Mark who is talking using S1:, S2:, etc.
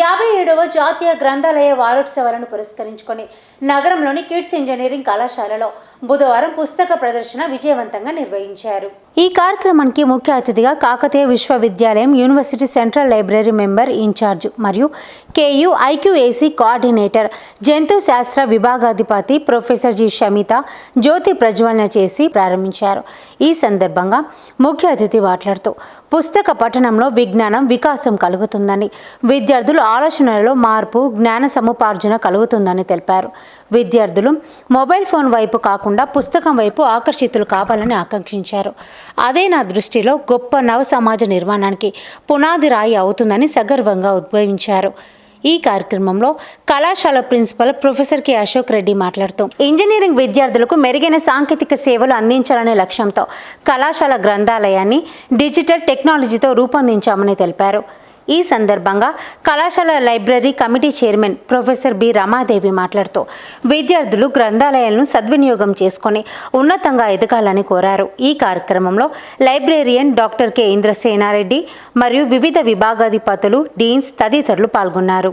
S1: యాభై ఏడవ జాతీయ గ్రంథాలయ వారోత్సవాలను పురస్కరించుకొని నగరంలోని కిడ్స్ ఇంజనీరింగ్ కళాశాలలో బుధవారం పుస్తక ప్రదర్శన విజయవంతంగా నిర్వహించారు. ఈ కార్యక్రమానికి ముఖ్య అతిథిగా కాకతీయ విశ్వవిద్యాలయం university central library member in-charge మరియు కేయు ఐక్యూఏసీ కోఆర్డినేటర్ జంతు శాస్త్ర విభాగాధిపతి ప్రొఫెసర్ జి షమిత జ్యోతి ప్రజ్వలన చేసి ప్రారంభించారు. ఈ సందర్భంగా ముఖ్య అతిథి మాట్లాడుతూ పుస్తక పఠనంలో విజ్ఞానం వికాసం కలుగుతుందని విద్యార్థులు ఆలోచనలలో మార్పు జ్ఞాన సముపార్జన కలుగుతుందని తెలిపారు. విద్యార్థులు మొబైల్ ఫోన్ వైపు కాకుండా పుస్తకం వైపు ఆకర్షితులు కావాలని ఆకాంక్షించారు. అదే నా దృష్టిలో గొప్ప నవ సమాజ నిర్మాణానికి పునాది రాయి అవుతుందని సగర్వంగా ఉద్భవించారు. ఈ కార్యక్రమంలో కళాశాల principal professor K. Ashok Reddy మాట్లాడుతూ ఇంజనీరింగ్ విద్యార్థులకు మెరుగైన సాంకేతిక సేవలు అందించాలనే లక్ష్యంతో కళాశాల గ్రంథాలయాన్ని డిజిటల్ టెక్నాలజీతో రూపొందించామని తెలిపారు. ఈ సందర్భంగా కళాశాల library committee chairman professor B Ramadevi మాట్లాడుతూ విద్యార్థులు గ్రంథాలయాలను సద్వినియోగం చేసుకొని ఉన్నతంగా ఎదగాలని కోరారు. ఈ కార్యక్రమంలో లైబ్రేరియన్ డాక్టర్ కె. ఇంద్రసేనారెడ్డి మరియు వివిధ విభాగాధిపతులు డీన్స్ తదితరులు పాల్గొన్నారు.